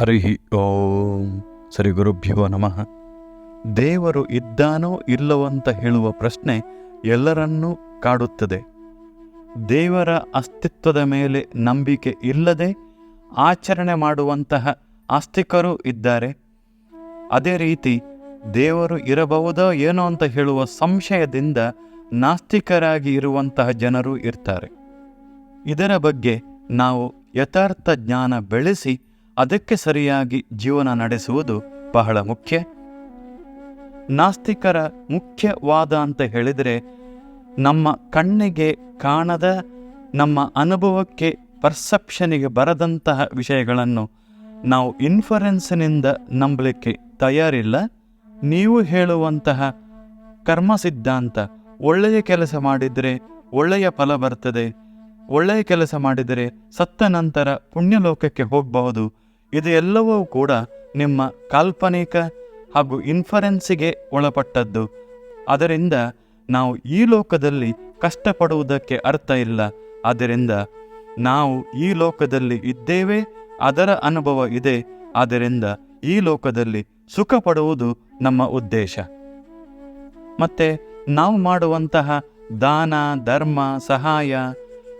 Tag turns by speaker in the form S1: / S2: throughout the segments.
S1: ಹರಿ ಓಂ ಸರಿ ಗುರುಭ್ಯೋ ನಮಃ. ದೇವರು ಇದ್ದಾನೋ ಇಲ್ಲವಂತ ಹೇಳುವ ಪ್ರಶ್ನೆ ಎಲ್ಲರನ್ನೂ ಕಾಡುತ್ತದೆ. ದೇವರ ಅಸ್ತಿತ್ವದ ಮೇಲೆ ನಂಬಿಕೆ ಇಲ್ಲದೆ ಆಚರಣೆ ಮಾಡುವಂತಹ ಆಸ್ತಿಕರೂ ಇದ್ದಾರೆ. ಅದೇ ರೀತಿ ದೇವರು ಇರಬಹುದೋ ಏನೋ ಅಂತ ಹೇಳುವ ಸಂಶಯದಿಂದ ನಾಸ್ತಿಕರಾಗಿ ಇರುವಂತಹ ಜನರು ಇರ್ತಾರೆ. ಇದರ ಬಗ್ಗೆ ನಾವು ಯಥಾರ್ಥ ಜ್ಞಾನ ಬೆಳೆಸಿ ಅದಕ್ಕೆ ಸರಿಯಾಗಿ ಜೀವನ ನಡೆಸುವುದು ಬಹಳ ಮುಖ್ಯ. ನಾಸ್ತಿಕರ ಮುಖ್ಯವಾದ ಅಂತ ಹೇಳಿದರೆ, ನಮ್ಮ ಕಣ್ಣಿಗೆ ಕಾಣದ, ನಮ್ಮ ಅನುಭವಕ್ಕೆ ಪರ್ಸೆಪ್ಷನಿಗೆ ಬರದಂತಹ ವಿಷಯಗಳನ್ನು ನಾವು ಇನ್ಫರೆನ್ಸಿನಿಂದ ನಂಬಲಿಕ್ಕೆ ತಯಾರಿಲ್ಲ. ನೀವು ಹೇಳುವಂತಹ ಕರ್ಮ ಸಿದ್ಧಾಂತ, ಒಳ್ಳೆಯ ಕೆಲಸ ಮಾಡಿದರೆ ಒಳ್ಳೆಯ ಫಲ ಬರ್ತದೆ, ಒಳ್ಳೆಯ ಕೆಲಸ ಮಾಡಿದರೆ ಸತ್ತ ನಂತರ ಪುಣ್ಯಲೋಕಕ್ಕೆ ಹೋಗಬಹುದು ಇದು ಎಲ್ಲವೂ ಕೂಡ ನಿಮ್ಮ ಕಾಲ್ಪನಿಕ ಹಾಗೂ ಇನ್ಫರೆನ್ಸಿಗೆ ಒಳಪಟ್ಟದ್ದು. ಅದರಿಂದ ನಾವು ಈ ಲೋಕದಲ್ಲಿ ಕಷ್ಟಪಡುವುದಕ್ಕೆ ಅರ್ಥ ಇಲ್ಲ. ಆದ್ದರಿಂದ ನಾವು ಈ ಲೋಕದಲ್ಲಿ ಇದ್ದೇವೆ, ಅದರ ಅನುಭವ ಇದೆ. ಆದ್ದರಿಂದ ಈ ಲೋಕದಲ್ಲಿ ಸುಖ ಪಡುವುದು ನಮ್ಮ ಉದ್ದೇಶ. ಮತ್ತು ನಾವು ಮಾಡುವಂತಹ ದಾನ, ಧರ್ಮ, ಸಹಾಯ,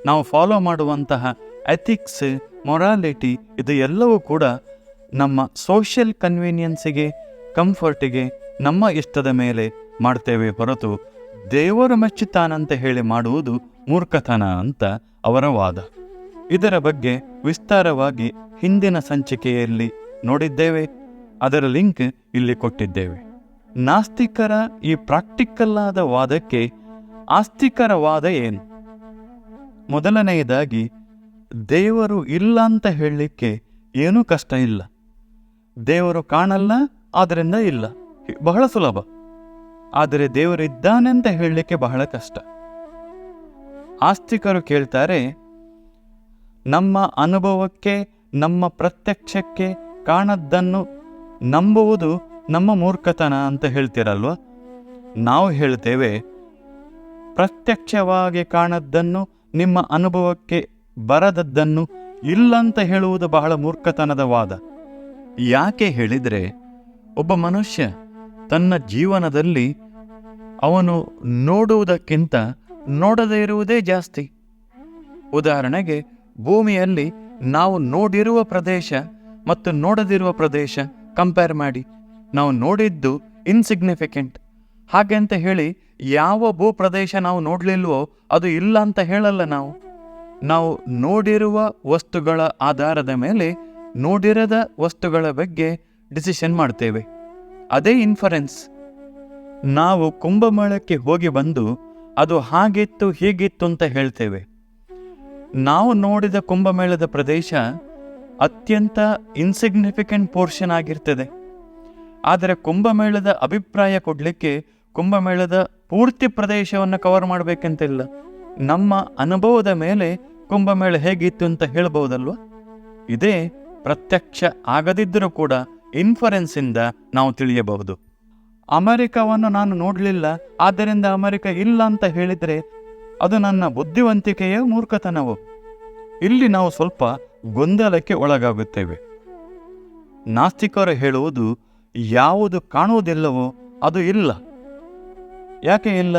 S1: ನಾವು ಫಾಲೋ ಮಾಡುವಂತಹ ಎಥಿಕ್ಸ್ ಮೊರಾಲಿಟಿ ಇದು ಎಲ್ಲವೂ ಕೂಡ ನಮ್ಮ ಸೋಷಿಯಲ್ ಕನ್ವೀನಿಯನ್ಸಿಗೆ ಕಂಫರ್ಟಿಗೆ ನಮ್ಮ ಇಷ್ಟದ ಮೇಲೆ ಮಾಡ್ತೇವೆ ಹೊರತು ದೇವರು ಮೆಚ್ಚುತ್ತಾನಂತ ಹೇಳಿ ಮಾಡುವುದು ಮೂರ್ಖತನ ಅಂತ ಅವರ ವಾದ. ಇದರ ಬಗ್ಗೆ ವಿಸ್ತಾರವಾಗಿ ಹಿಂದಿನ ಸಂಚಿಕೆಯಲ್ಲಿ ನೋಡಿದ್ದೇವೆ. ಅದರ ಲಿಂಕ್ ಇಲ್ಲಿ ಕೊಟ್ಟಿದ್ದೇವೆ. ನಾಸ್ತಿಕರ ಈ ಪ್ರಾಕ್ಟಿಕಲ್ ಆದ ವಾದಕ್ಕೆ ಆಸ್ತಿಕರ ವಾದ ಏನು? ಮೊದಲನೆಯದಾಗಿ ದೇವರು ಇಲ್ಲ ಅಂತ ಹೇಳಲಿಕ್ಕೆ ಏನೂ ಕಷ್ಟ ಇಲ್ಲ. ದೇವರು ಕಾಣಲ್ಲ ಆದ್ದರಿಂದ ಇಲ್ಲ. ಬಹಳ ಸುಲಭ. ಆದರೆ ದೇವರಿದ್ದಾನೆ ಅಂತ ಹೇಳಲಿಕ್ಕೆ ಬಹಳ ಕಷ್ಟ. ಆಸ್ತಿಕರು ಕೇಳ್ತಾರೆ, ನಮ್ಮ ಅನುಭವಕ್ಕೆ, ನಮ್ಮ ಪ್ರತ್ಯಕ್ಷಕ್ಕೆ ಕಾಣದ್ದನ್ನು ನಂಬುವುದು ನಮ್ಮ ಮೂರ್ಖತನ ಅಂತ ಹೇಳ್ತೀರಲ್ವ? ನಾವು ಹೇಳ್ತೇವೆ, ಪ್ರತ್ಯಕ್ಷವಾಗಿ ಕಾಣದ್ದನ್ನು ನಿಮ್ಮ ಅನುಭವಕ್ಕೆ ಬರದದ್ದನ್ನು ಇಲ್ಲಂತ ಹೇಳುವುದು ಬಹಳ ಮೂರ್ಖತನದ ವಾದ ಯಾಕೆ ಹೇಳಿದರೆ, ಒಬ್ಬ ಮನುಷ್ಯ ತನ್ನ ಜೀವನದಲ್ಲಿ ಅವನು ನೋಡುವುದಕ್ಕಿಂತ ನೋಡದೇ ಇರುವುದೇ ಜಾಸ್ತಿ. ಉದಾಹರಣೆಗೆ, ಭೂಮಿಯಲ್ಲಿ ನಾವು ನೋಡಿರುವ ಪ್ರದೇಶ ಮತ್ತು ನೋಡದಿರುವ ಪ್ರದೇಶ ಕಂಪೇರ್ ಮಾಡಿ. ನಾವು ನೋಡಿದ್ದು ಇನ್ಸಿಗ್ನಿಫಿಕೆಂಟ್ ಹಾಗೆ ಅಂತ ಹೇಳಿ ಯಾವ ಭೂ ಪ್ರದೇಶ ನಾವು ನೋಡಲಿಲ್ವೋ ಅದು ಇಲ್ಲ ಅಂತ ಹೇಳಲ್ಲ ನಾವು. ನಾವು ನೋಡಿರುವ ವಸ್ತುಗಳ ಆಧಾರದ ಮೇಲೆ ನೋಡಿರದ ವಸ್ತುಗಳ ಬಗ್ಗೆ ಡಿಸಿಷನ್ ಮಾಡ್ತೇವೆ. ಅದೇ ಇನ್ಫರೆನ್ಸ್ ನಾವು ಕುಂಭಮೇಳಕ್ಕೆ ಹೋಗಿ ಬಂದು ಅದು ಹಾಗಿತ್ತು ಹೀಗಿತ್ತು ಅಂತ ಹೇಳ್ತೇವೆ. ನಾವು ನೋಡಿದ ಕುಂಭಮೇಳದ ಪ್ರದೇಶ ಅತ್ಯಂತ ಇನ್ಸಿಗ್ನಿಫಿಕೆಂಟ್ ಪೋರ್ಷನ್ ಆಗಿರ್ತದೆ. ಆದರೆ ಕುಂಭಮೇಳದ ಅಭಿಪ್ರಾಯ ಕೊಡಲಿಕ್ಕೆ ಕುಂಭಮೇಳದ ಪೂರ್ತಿ ಪ್ರದೇಶವನ್ನು ಕವರ್ ಮಾಡಬೇಕಂತಿಲ್ಲ. ನಮ್ಮ ಅನುಭವದ ಮೇಲೆ ಕುಂಭಮೇಳ ಹೇಗಿತ್ತು ಅಂತ ಹೇಳ್ಬೋದಲ್ವ? ಇದೇ ಪ್ರತ್ಯಕ್ಷ ಆಗದಿದ್ದರೂ ಕೂಡ ಇನ್ಫರೆನ್ಸಿಂದ ನಾವು ತಿಳಿಯಬಹುದು. ಅಮೆರಿಕವನ್ನು ನಾನು ನೋಡಲಿಲ್ಲ, ಆದ್ದರಿಂದ ಅಮೆರಿಕ ಇಲ್ಲ ಅಂತ ಹೇಳಿದರೆ ಅದು ನನ್ನ ಬುದ್ಧಿವಂತಿಕೆಯ ಮೂರ್ಖತನವು? ಇಲ್ಲಿ ನಾವು ಸ್ವಲ್ಪ ಗೊಂದಲಕ್ಕೆ ಒಳಗಾಗುತ್ತೇವೆ. ನಾಸ್ತಿಕರು ಹೇಳುವುದು, ಯಾವುದು ಕಾಣುವುದಿಲ್ಲವೋ ಅದು ಇಲ್ಲ. ಯಾಕೆ ಇಲ್ಲ?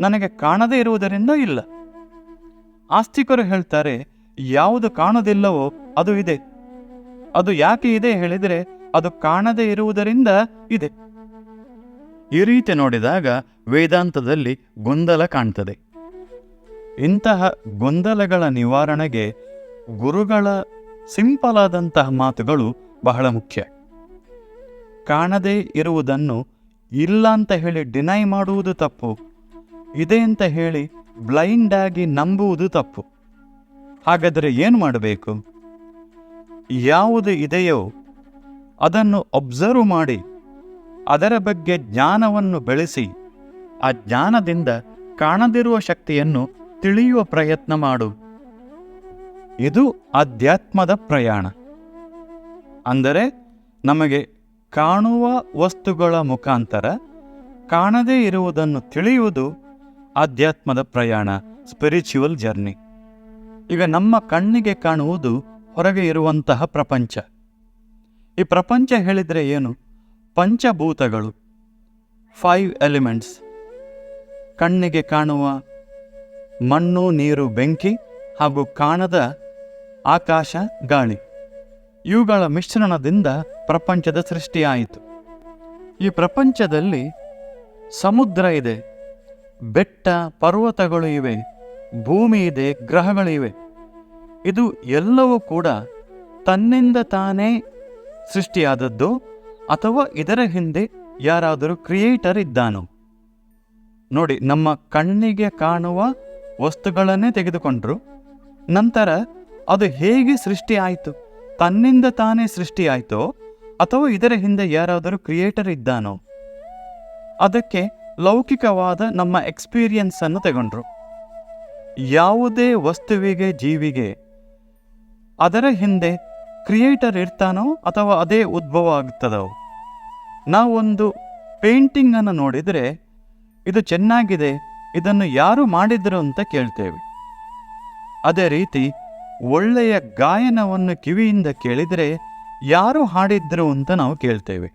S1: ನನಗೆ ಕಾಣದೇ ಇರುವುದರಿಂದ ಇಲ್ಲ. ಆಸ್ತಿಕರು ಹೇಳ್ತಾರೆ, ಯಾವುದು ಕಾಣದಿಲ್ಲವೋ ಅದು ಇದೆ. ಅದು ಯಾಕೆ ಇದೆ ಹೇಳಿದರೆ ಅದು ಕಾಣದೇ ಇರುವುದರಿಂದ ಇದೆ. ಈ ರೀತಿ ನೋಡಿದಾಗ ವೇದಾಂತದಲ್ಲಿ ಗೊಂದಲ ಕಾಣ್ತದೆ. ಇಂತಹ ಗೊಂದಲಗಳ ನಿವಾರಣೆಗೆ ಗುರುಗಳ ಸಿಂಪಲ್ ಆದಂತಹ ಮಾತುಗಳು ಬಹಳ ಮುಖ್ಯ. ಕಾಣದೇ ಇರುವುದನ್ನು ಇಲ್ಲ ಅಂತ ಹೇಳಿ ಡಿನೈ ಮಾಡುವುದು ತಪ್ಪು. ಇದೆ ಅಂತ ಹೇಳಿ ಬ್ಲೈಂಡ್ ಆಗಿ ನಂಬುವುದು ತಪ್ಪು. ಹಾಗಾದರೆ ಏನು ಮಾಡಬೇಕು? ಯಾವುದು ಇದೆಯೋ ಅದನ್ನು ಒಬ್ಸರ್ವ್ ಮಾಡಿ, ಅದರ ಬಗ್ಗೆ ಜ್ಞಾನವನ್ನು ಬೆಳೆಸಿ, ಆ ಜ್ಞಾನದಿಂದ ಕಾಣದಿರುವ ಶಕ್ತಿಯನ್ನು ತಿಳಿಯುವ ಪ್ರಯತ್ನ ಮಾಡು. ಇದು ಅಧ್ಯಾತ್ಮದ ಪ್ರಯಾಣ. ಅಂದರೆ ನಮಗೆ ಕಾಣುವ ವಸ್ತುಗಳ ಮುಖಾಂತರ ಕಾಣದೇ ಇರುವುದನ್ನು ತಿಳಿಯುವುದು ಆಧ್ಯಾತ್ಮದ ಪ್ರಯಾಣ ಸ್ಪಿರಿಚುವಲ್ ಜರ್ನಿ ಈಗ ನಮ್ಮ ಕಣ್ಣಿಗೆ ಕಾಣುವುದು ಹೊರಗೆ ಇರುವಂತಹ ಪ್ರಪಂಚ. ಈ ಪ್ರಪಂಚ ಹೇಳಿದರೆ ಏನು? ಪಂಚಭೂತಗಳು. ಫೈವ್ ಎಲಿಮೆಂಟ್ಸ್ ಕಣ್ಣಿಗೆ ಕಾಣುವ ಮಣ್ಣು, ನೀರು, ಬೆಂಕಿ ಹಾಗೂ ಕಾಣದ ಆಕಾಶ, ಗಾಳಿ. ಇವುಗಳ ಮಿಶ್ರಣದಿಂದ ಪ್ರಪಂಚದ ಸೃಷ್ಟಿಯಾಯಿತು. ಈ ಪ್ರಪಂಚದಲ್ಲಿ ಸಮುದ್ರ ಇದೆ. ಬೆಟ್ಟ ಪರ್ವತಗಳು ಇವೆ, ಭೂಮಿ ಇದೆ, ಗ್ರಹಗಳಿವೆ. ಇದು ಎಲ್ಲವೂ ಕೂಡ ತನ್ನಿಂದ ತಾನೇ ಸೃಷ್ಟಿಯಾದದ್ದು ಅಥವಾ ಇದರ ಹಿಂದೆ ಯಾರಾದರೂ ಕ್ರಿಯೇಟರ್ ಇದ್ದಾನೋ. ನೋಡಿ, ನಮ್ಮ ಕಣ್ಣಿಗೆ ಕಾಣುವ ವಸ್ತುಗಳನ್ನೇ ತೆಗೆದುಕೊಂಡ್ರು. ನಂತರ ಅದು ಹೇಗೆ ಸೃಷ್ಟಿ ಆಯಿತು ತನ್ನಿಂದ ತಾನೇ ಸೃಷ್ಟಿ ಆಯಿತೋ ಅಥವಾ ಇದರ ಹಿಂದೆ ಯಾರಾದರೂ ಕ್ರಿಯೇಟರ್ ಇದ್ದಾನೋ. ಅದಕ್ಕೆ ಲೌಕಿಕವಾದ ನಮ್ಮ ಎಕ್ಸ್ಪೀರಿಯನ್ಸನ್ನು ತಗೊಂಡ್ರು. ಯಾವುದೇ ವಸ್ತುವಿಗೆ, ಜೀವಿಗೆ ಅದರ ಹಿಂದೆ ಕ್ರಿಯೇಟರ್ ಇರ್ತಾನೋ ಅಥವಾ ಅದೇ ಉದ್ಭವ ಆಗ್ತದೋ? ನಾವೊಂದು ಪೇಂಟಿಂಗನ್ನು ನೋಡಿದರೆ ಇದು ಚೆನ್ನಾಗಿದೆ, ಇದನ್ನು ಯಾರು ಮಾಡಿದರು ಅಂತ ಕೇಳ್ತೇವೆ. ಅದೇ ರೀತಿ ಒಳ್ಳೆಯ ಗಾಯನವನ್ನು ಕಿವಿಯಿಂದ ಕೇಳಿದರೆ ಯಾರು ಹಾಡಿದ್ರು ಅಂತ ನಾವು ಕೇಳ್ತೇವೆ.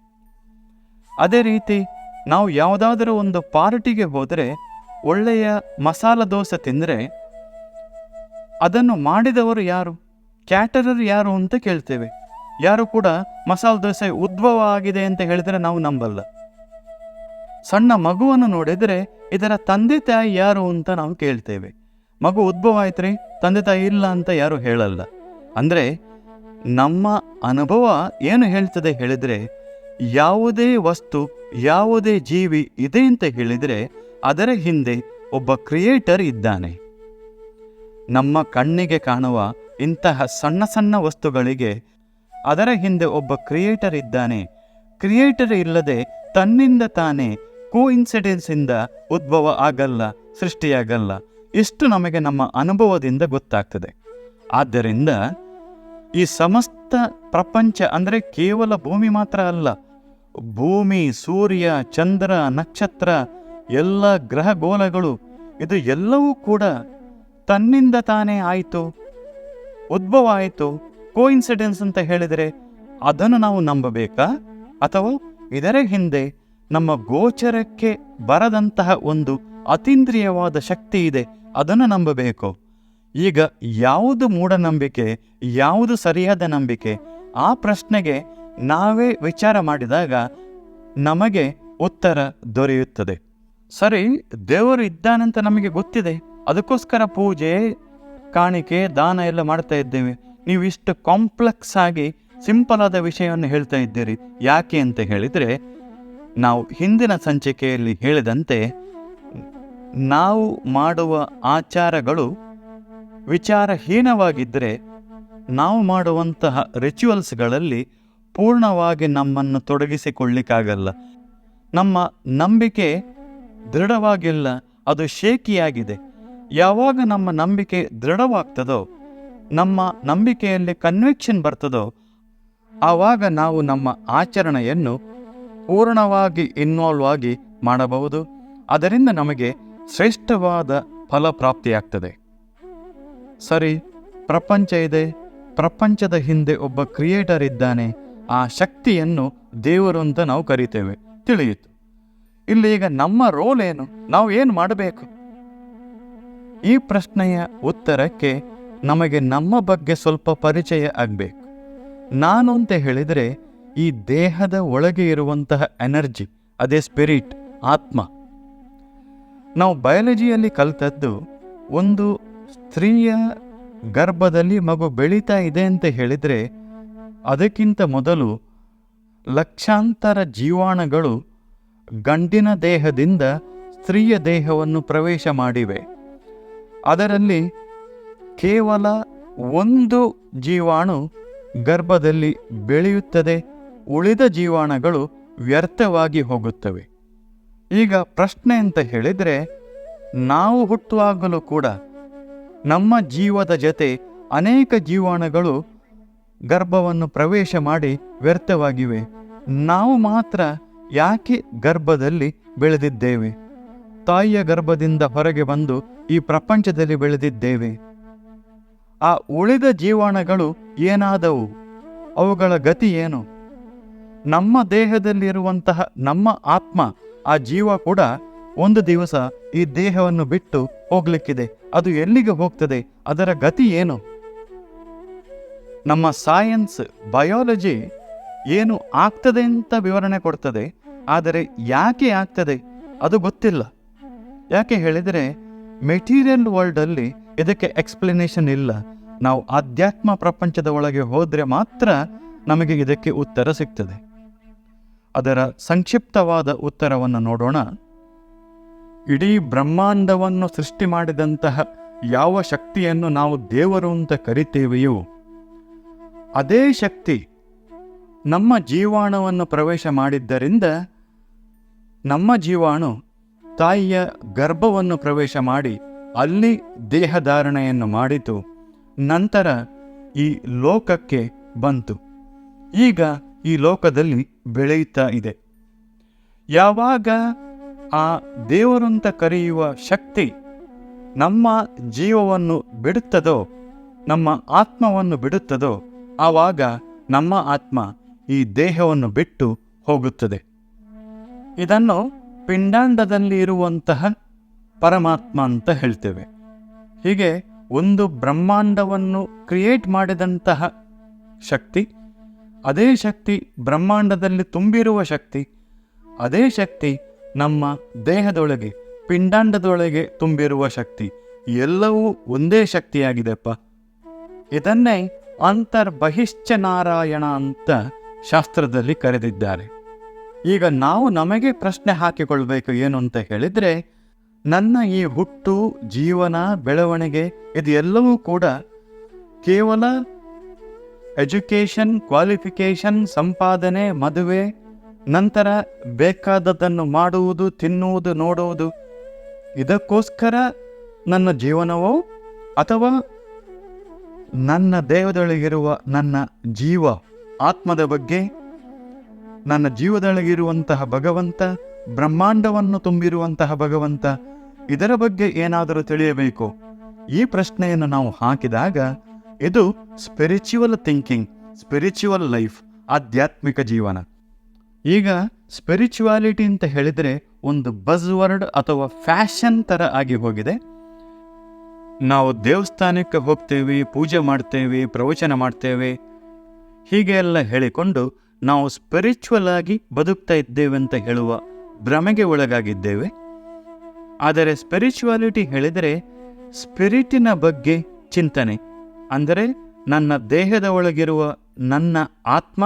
S1: ಅದೇ ರೀತಿ ನಾವು ಯಾವುದಾದರೂ ಒಂದು ಪಾರ್ಟಿಗೆ ಹೋದರೆ ಒಳ್ಳೆಯ ಮಸಾಲ ದೋಸೆ ತಿಂದರೆ ಅದನ್ನು ಮಾಡಿದವರು ಯಾರು? ಕ್ಯಾಟರರ್ ಯಾರು ಅಂತ ಕೇಳ್ತೇವೆ. ಯಾರು ಕೂಡ ಮಸಾಲ ದೋಸೆ ಉದ್ಭವ ಆಗಿದೆ ಅಂತ ಹೇಳಿದರೆ ನಾವು ನಂಬಲ್ಲ. ಸಣ್ಣ ಮಗುವನ್ನು ನೋಡಿದರೆ ಇದರ ತಂದೆ ತಾಯಿ ಯಾರು ಅಂತ ನಾವು ಕೇಳ್ತೇವೆ. ಮಗು ಉದ್ಭವ ಆಯ್ತ್ರಿ ತಂದೆ ತಾಯಿ ಇಲ್ಲ ಅಂತ ಯಾರು ಹೇಳಲ್ಲ. ಅಂದರೆ ನಮ್ಮ ಅನುಭವ ಏನು ಹೇಳ್ತದೆ ಹೇಳಿದರೆ ಯಾವುದೇ ವಸ್ತು ಯಾವುದೇ ಜೀವಿ ಇದೆ ಅಂತ ಹೇಳಿದರೆ ಅದರ ಹಿಂದೆ ಒಬ್ಬ ಕ್ರಿಯೇಟರ್ ಇದ್ದಾನೆ. ನಮ್ಮ ಕಣ್ಣಿಗೆ ಕಾಣುವ ಇಂತಹ ಸಣ್ಣ ಸಣ್ಣ ವಸ್ತುಗಳಿಗೆ ಅದರ ಹಿಂದೆ ಒಬ್ಬ ಕ್ರಿಯೇಟರ್ ಇದ್ದಾನೆ. ಕ್ರಿಯೇಟರ್ ಇಲ್ಲದೆ ತನ್ನಿಂದ ತಾನೇ ಕೋಇನ್ಸಿಡೆನ್ಸಿಂದ ಉದ್ಭವ ಆಗಲ್ಲ, ಸೃಷ್ಟಿಯಾಗಲ್ಲ. ಇಷ್ಟು ನಮಗೆ ನಮ್ಮ ಅನುಭವದಿಂದ ಗೊತ್ತಾಗ್ತದೆ. ಆದ್ದರಿಂದ ಈ ಸಮಸ್ತ ಪ್ರಪಂಚ ಅಂದರೆ ಕೇವಲ ಭೂಮಿ ಮಾತ್ರ ಅಲ್ಲ ಭೂಮಿ, ಸೂರ್ಯ, ಚಂದ್ರ, ನಕ್ಷತ್ರ, ಎಲ್ಲ ಗ್ರಹಗೋಲಗಳು, ಇದು ಎಲ್ಲವೂ ಕೂಡ ತನ್ನಿಂದ ತಾನೇ ಆಯಿತು ಉದ್ಭವ ಆಯಿತು ಕೋಇನ್ಸಿಡೆನ್ಸ್ ಅಂತ ಹೇಳಿದರೆ ಅದನ್ನು ನಾವು ನಂಬಬೇಕಾ? ಅಥವಾ ಇದರ ಹಿಂದೆ ನಮ್ಮ ಗೋಚರಕ್ಕೆ ಬರದಂತಹ ಒಂದು ಅತೀಂದ್ರಿಯವಾದ ಶಕ್ತಿ ಇದೆ, ಅದನ್ನು ನಂಬಬೇಕು. ಈಗ ಯಾವುದು ಮೂಢನಂಬಿಕೆ, ಯಾವುದು ಸರಿಯಾದ ನಂಬಿಕೆ, ಆ ಪ್ರಶ್ನೆಗೆ ನಾವೇ ವಿಚಾರ ಮಾಡಿದಾಗ ನಮಗೆ ಉತ್ತರ ದೊರೆಯುತ್ತದೆ. ಸರಿ, ದೇವರು ಇದ್ದಾನಂತ ನಮಗೆ ಗೊತ್ತಿದೆ. ಅದಕ್ಕೋಸ್ಕರ ಪೂಜೆ, ಕಾಣಿಕೆ, ದಾನ ಎಲ್ಲ ಮಾಡ್ತಾ ಇದ್ದೇವೆ. ನೀವು ಇಷ್ಟು ಕಾಂಪ್ಲೆಕ್ಸ್ ಆಗಿ ಸಿಂಪಲ್ ಆದ ವಿಷಯವನ್ನು ಹೇಳ್ತಾ ಇದ್ದೀರಿ. ಯಾಕೆ ಅಂತ ಹೇಳಿದರೆ, ನಾವು ಹಿಂದಿನ ಸಂಚಿಕೆಯಲ್ಲಿ ಹೇಳಿದಂತೆ ನಾವು ಮಾಡುವ ಆಚಾರಗಳು ವಿಚಾರಹೀನವಾಗಿದ್ದರೆ ನಾವು ಮಾಡುವಂತಹ ರಿಚುವಲ್ಸ್ಗಳಲ್ಲಿ ಪೂರ್ಣವಾಗಿ ನಮ್ಮನ್ನು ತೊಡಗಿಸಿಕೊಳ್ಳಿಕ್ಕಾಗಲ್ಲ. ನಮ್ಮ ನಂಬಿಕೆ ದೃಢವಾಗಿಲ್ಲ, ಅದು ಶೇಕಿಯಾಗಿದೆ ಯಾವಾಗ ನಮ್ಮ ನಂಬಿಕೆ ದೃಢವಾಗ್ತದೋ, ನಮ್ಮ ನಂಬಿಕೆಯಲ್ಲಿ ಕನ್ವಿಕ್ಷನ್ ಬರ್ತದೋ, ಆವಾಗ ನಾವು ನಮ್ಮ ಆಚರಣೆಯನ್ನು ಪೂರ್ಣವಾಗಿ ಇನ್ವಾಲ್ವ್ ಆಗಿ ಮಾಡಬಹುದು. ಅದರಿಂದ ನಮಗೆ ಶ್ರೇಷ್ಠವಾದ ಫಲ ಪ್ರಾಪ್ತಿಯಾಗ್ತದೆ. ಸರಿ, ಪ್ರಪಂಚ ಇದೆ. ಪ್ರಪಂಚದ ಹಿಂದೆ ಒಬ್ಬ ಕ್ರಿಯೇಟರ್ ಇದ್ದಾನೆ. ಆ ಶಕ್ತಿಯನ್ನು ದೇವರು ಅಂತ ನಾವು ಕರಿತೇವೆ. ತಿಳಿಯಿತು. ಇಲ್ಲಿ ಈಗ ನಮ್ಮ ರೋಲ್ ಏನು? ನಾವು ಏನು ಮಾಡಬೇಕು? ಈ ಪ್ರಶ್ನೆಯ ಉತ್ತರಕ್ಕೆ ನಮಗೆ ನಮ್ಮ ಬಗ್ಗೆ ಸ್ವಲ್ಪ ಪರಿಚಯ ಆಗಬೇಕು. ನಾನು ಅಂತ ಹೇಳಿದರೆ ಈ ದೇಹದ ಒಳಗೆ ಇರುವಂತಹ ಎನರ್ಜಿ ಅದೇ ಸ್ಪಿರಿಟ್ ಆತ್ಮ, ನಾವು ಬಯಾಲಜಿಯಲ್ಲಿ ಕಲಿತದ್ದು ಒಂದು ಸ್ತ್ರೀಯ ಗರ್ಭದಲ್ಲಿ ಮಗು ಬೆಳೀತಾ ಇದೆ ಅಂತ ಹೇಳಿದರೆ ಅದಕ್ಕಿಂತ ಮೊದಲು ಲಕ್ಷಾಂತರ ಜೀವಾಣುಗಳು ಗಂಡಿನ ದೇಹದಿಂದ ಸ್ತ್ರೀಯ ದೇಹವನ್ನು ಪ್ರವೇಶ ಮಾಡಿವೆ. ಅದರಲ್ಲಿ ಕೇವಲ ಒಂದು ಜೀವಾಣು ಗರ್ಭದಲ್ಲಿ ಬೆಳೆಯುತ್ತದೆ, ಉಳಿದ ಜೀವಾಣುಗಳು ವ್ಯರ್ಥವಾಗಿ ಹೋಗುತ್ತವೆ. ಈಗ ಪ್ರಶ್ನೆ ಅಂತ ಹೇಳಿದರೆ, ನಾವು ಹುಟ್ಟುವಾಗಲೂ ಕೂಡ ನಮ್ಮ ಜೀವದ ಜೊತೆ ಅನೇಕ ಜೀವಾಣುಗಳು ಗರ್ಭವನ್ನು ಪ್ರವೇಶ ಮಾಡಿ ವ್ಯರ್ಥವಾಗಿವೆ. ನಾವು ಮಾತ್ರ ಯಾಕೆ ಗರ್ಭದಲ್ಲಿ ಬೆಳೆದಿದ್ದೇವೆ? ತಾಯಿಯ ಗರ್ಭದಿಂದ ಹೊರಗೆ ಬಂದು ಈ ಪ್ರಪಂಚದಲ್ಲಿ ಬೆಳೆದಿದ್ದೇವೆ. ಆ ಉಳಿದ ಜೀವಾಣಗಳು ಏನಾದವು? ಅವುಗಳ ಗತಿ ಏನು? ನಮ್ಮ ದೇಹದಲ್ಲಿರುವಂತಹ ನಮ್ಮ ಆತ್ಮ, ಆ ಜೀವ ಕೂಡ ಒಂದು ದಿವಸ ಈ ದೇಹವನ್ನು ಬಿಟ್ಟು ಹೋಗ್ಲಿಕ್ಕಿದೆ. ಅದು ಎಲ್ಲಿಗೆ ಹೋಗ್ತದೆ? ಅದರ ಗತಿ ಏನು? ನಮ್ಮ ಸೈನ್ಸ್ ಬಯಾಲಜಿ ಏನು ಆಗ್ತದೆ ಅಂತ ವಿವರಣೆ ಕೊಡ್ತದೆ, ಆದರೆ ಯಾಕೆ ಆಗ್ತದೆ ಅದು ಗೊತ್ತಿಲ್ಲ. ಯಾಕೆ ಹೇಳಿದರೆ ಮೆಟೀರಿಯಲ್ ವರ್ಲ್ಡಲ್ಲಿ ಇದಕ್ಕೆ ಎಕ್ಸ್ಪ್ಲನೇಷನ್ ಇಲ್ಲ. ನಾವು ಆಧ್ಯಾತ್ಮ ಪ್ರಪಂಚದ ಒಳಗೆ ಹೋದರೆ ಮಾತ್ರ ನಮಗೆ ಇದಕ್ಕೆ ಉತ್ತರ ಸಿಗ್ತದೆ. ಅದರ ಸಂಕ್ಷಿಪ್ತವಾದ ಉತ್ತರವನ್ನು ನೋಡೋಣ. ಇಡೀ ಬ್ರಹ್ಮಾಂಡವನ್ನು ಸೃಷ್ಟಿ ಮಾಡಿದಂತಹ ಯಾವ ಶಕ್ತಿಯನ್ನು ನಾವು ದೇವರು ಅಂತ ಕರಿತೇವೆಯೋ ಅದೇ ಶಕ್ತಿ ನಮ್ಮ ಜೀವಾಣುವನ್ನು ಪ್ರವೇಶ ಮಾಡಿದ್ದರಿಂದ ನಮ್ಮ ಜೀವಾಣು ತಾಯಿಯ ಗರ್ಭವನ್ನು ಪ್ರವೇಶ ಮಾಡಿ ಅಲ್ಲಿ ದೇಹಧಾರಣೆಯನ್ನು ಮಾಡಿತು. ನಂತರ ಈ ಲೋಕಕ್ಕೆ ಬಂತು. ಈಗ ಈ ಲೋಕದಲ್ಲಿ ಬೆಳೆಯುತ್ತಾ ಇದೆ. ಯಾವಾಗ ಆ ದೇವರಂತ ಕರೆಯುವ ಶಕ್ತಿ ನಮ್ಮ ಜೀವವನ್ನು ಬಿಡುತ್ತದೋ, ನಮ್ಮ ಆತ್ಮವನ್ನು ಬಿಡುತ್ತದೋ ಆವಾಗ ನಮ್ಮ ಆತ್ಮ ಈ ದೇಹವನ್ನು ಬಿಟ್ಟು ಹೋಗುತ್ತದೆ. ಇದನ್ನು ಪಿಂಡಾಂಡದಲ್ಲಿ ಇರುವಂತಹ ಪರಮಾತ್ಮ ಅಂತ ಹೇಳ್ತೇವೆ. ಹೀಗೆ ಒಂದು ಬ್ರಹ್ಮಾಂಡವನ್ನು ಕ್ರಿಯೇಟ್ ಮಾಡಿದಂತಹ ಶಕ್ತಿ, ಅದೇ ಶಕ್ತಿ ಬ್ರಹ್ಮಾಂಡದಲ್ಲಿ ತುಂಬಿರುವ ಶಕ್ತಿ, ಅದೇ ಶಕ್ತಿ ನಮ್ಮ ದೇಹದೊಳಗೆ, ಪಿಂಡಾಂಡದೊಳಗೆ ತುಂಬಿರುವ ಶಕ್ತಿ, ಎಲ್ಲವೂ ಒಂದೇ ಶಕ್ತಿಯಾಗಿದೆಪ್ಪ. ಇದನ್ನೇ ಅಂತರ್ಬಹಿಶ್ಚ ನಾರಾಯಣ ಅಂತ ಶಾಸ್ತ್ರದಲ್ಲಿ ಕರೆದಿದ್ದಾರೆ. ಈಗ ನಾವು ನಮಗೆ ಪ್ರಶ್ನೆ ಹಾಕಿಕೊಳ್ಬೇಕು ಏನು ಅಂತ ಹೇಳಿದ್ರೆ, ನನ್ನ ಈ ಹುಟ್ಟು, ಜೀವನ, ಬೆಳವಣಿಗೆ ಇದು ಎಲ್ಲವೂ ಕೂಡ ಕೇವಲ ಎಜುಕೇಷನ್, ಕ್ವಾಲಿಫಿಕೇಷನ್, ಸಂಪಾದನೆ, ಮದುವೆ, ನಂತರ ಬೇಕಾದದ್ದನ್ನು ಮಾಡುವುದು, ತಿನ್ನುವುದು ನೋಡುವುದು ಇದಕ್ಕೋಸ್ಕರ ನನ್ನ ಜೀವನವೋ ಅಥವಾ ನನ್ನ ದೇಹದೊಳಗಿರುವ ನನ್ನ ಜೀವ ಆತ್ಮದ ಬಗ್ಗೆ, ನನ್ನ ಜೀವದೊಳಗಿರುವಂತಹ ಭಗವಂತ, ಬ್ರಹ್ಮಾಂಡವನ್ನು ತುಂಬಿರುವಂತಹ ಭಗವಂತ, ಇದರ ಬಗ್ಗೆ ಏನಾದರೂ ತಿಳಿಯಬೇಕು? ಈ ಪ್ರಶ್ನೆಯನ್ನು ನಾವು ಹಾಕಿದಾಗ ಇದು ಸ್ಪಿರಿಚುವಲ್ ಥಿಂಕಿಂಗ್ ಸ್ಪಿರಿಚುವಲ್ ಲೈಫ್ ಆಧ್ಯಾತ್ಮಿಕ ಜೀವನ. ಈಗ ಸ್ಪಿರಿಚುವಾಲಿಟಿ ಅಂತ ಹೇಳಿದರೆ ಒಂದು ಬಜ್ ವರ್ಡ್ ಅಥವಾ ಫ್ಯಾಷನ್ ಥರ ಆಗಿ ಹೋಗಿದೆ. ನಾವು ದೇವಸ್ಥಾನಕ್ಕೆ ಹೋಗ್ತೇವೆ, ಪೂಜೆ ಮಾಡ್ತೇವೆ, ಪ್ರವಚನ ಮಾಡ್ತೇವೆ. ಹೀಗೆ ಎಲ್ಲ ಹೇಳಿಕೊಂಡು ನಾವು ಸ್ಪಿರಿಚುವಲ್ ಆಗಿ ಬದುಕ್ತಾ ಇದ್ದೇವೆ ಅಂತ ಹೇಳುವ ಭ್ರಮೆಗೆ ಒಳಗಾಗಿದ್ದೇವೆ. ಆದರೆ ಸ್ಪಿರಿಚುವಾಲಿಟಿ ಹೇಳಿದರೆ ಸ್ಪಿರಿಟಿನ ಬಗ್ಗೆ ಚಿಂತನೆ. ಅಂದರೆ ನನ್ನ ದೇಹದ ಒಳಗಿರುವ ನನ್ನ ಆತ್ಮ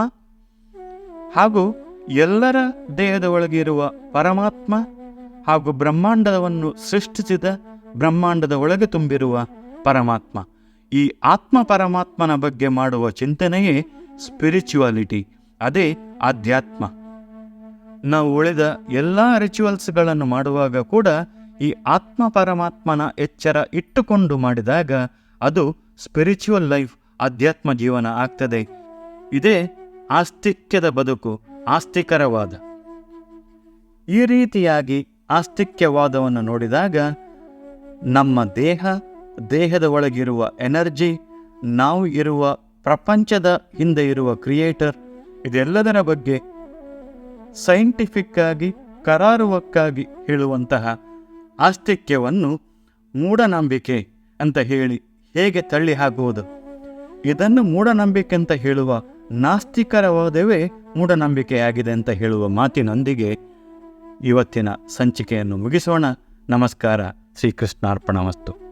S1: ಹಾಗೂ ಎಲ್ಲರ ದೇಹದ ಒಳಗಿರುವ ಪರಮಾತ್ಮ ಹಾಗೂ ಬ್ರಹ್ಮಾಂಡವನ್ನು ಸೃಷ್ಟಿಸಿದ ಬ್ರಹ್ಮಾಂಡದ ಒಳಗೆ ತುಂಬಿರುವ ಪರಮಾತ್ಮ. ಈ ಆತ್ಮ ಪರಮಾತ್ಮನ ಬಗ್ಗೆ ಮಾಡುವ ಚಿಂತನೆಯೇ ಸ್ಪಿರಿಚುವಾಲಿಟಿ ಅದೇ ಆಧ್ಯಾತ್ಮ. ನಾವು ಉಳಿದ ಎಲ್ಲ ರಿಚುವಲ್ಸ್ಗಳನ್ನು ಮಾಡುವಾಗ ಕೂಡ ಈ ಆತ್ಮ ಪರಮಾತ್ಮನ ಎಚ್ಚರ ಇಟ್ಟುಕೊಂಡು ಮಾಡಿದಾಗ ಅದು ಸ್ಪಿರಿಚುವಲ್ ಲೈಫ್ ಆಧ್ಯಾತ್ಮ ಜೀವನ ಆಗ್ತದೆ. ಇದೇ ಆಸ್ತಿಕ್ಯದ ಬದುಕು, ಆಸ್ತಿಕರವಾದ. ಈ ರೀತಿಯಾಗಿ ಆಸ್ತಿಕ್ಯವಾದವನ್ನು ನೋಡಿದಾಗ ನಮ್ಮ ದೇಹ, ದೇಹದ ಒಳಗಿರುವ ಎನರ್ಜಿ, ನಾವು ಇರುವ ಪ್ರಪಂಚದ ಹಿಂದೆ ಇರುವ ಕ್ರಿಯೇಟರ್, ಇದೆಲ್ಲದರ ಬಗ್ಗೆ ಸೈಂಟಿಫಿಕ್ಕಾಗಿ, ಕರಾರುವಕ್ಕಾಗಿ ಹೇಳುವಂತಹ ಆಸ್ತಿಕ್ಯವನ್ನು ಮೂಢನಂಬಿಕೆ ಅಂತ ಹೇಳಿ ಹೇಗೆ ತಳ್ಳಿ ಹಾಕುವುದು? ಇದನ್ನು ಮೂಢನಂಬಿಕೆ ಅಂತ ಹೇಳುವ ನಾಸ್ತಿಕರವಾದವೇ ಮೂಢನಂಬಿಕೆಯಾಗಿದೆ ಅಂತ ಹೇಳುವ ಮಾತಿನೊಂದಿಗೆ ಇವತ್ತಿನ ಸಂಚಿಕೆಯನ್ನು ಮುಗಿಸೋಣ. ನಮಸ್ಕಾರ. ಶ್ರೀಕೃಷ್ಣಾರ್ಪಣ ವಸ್ತು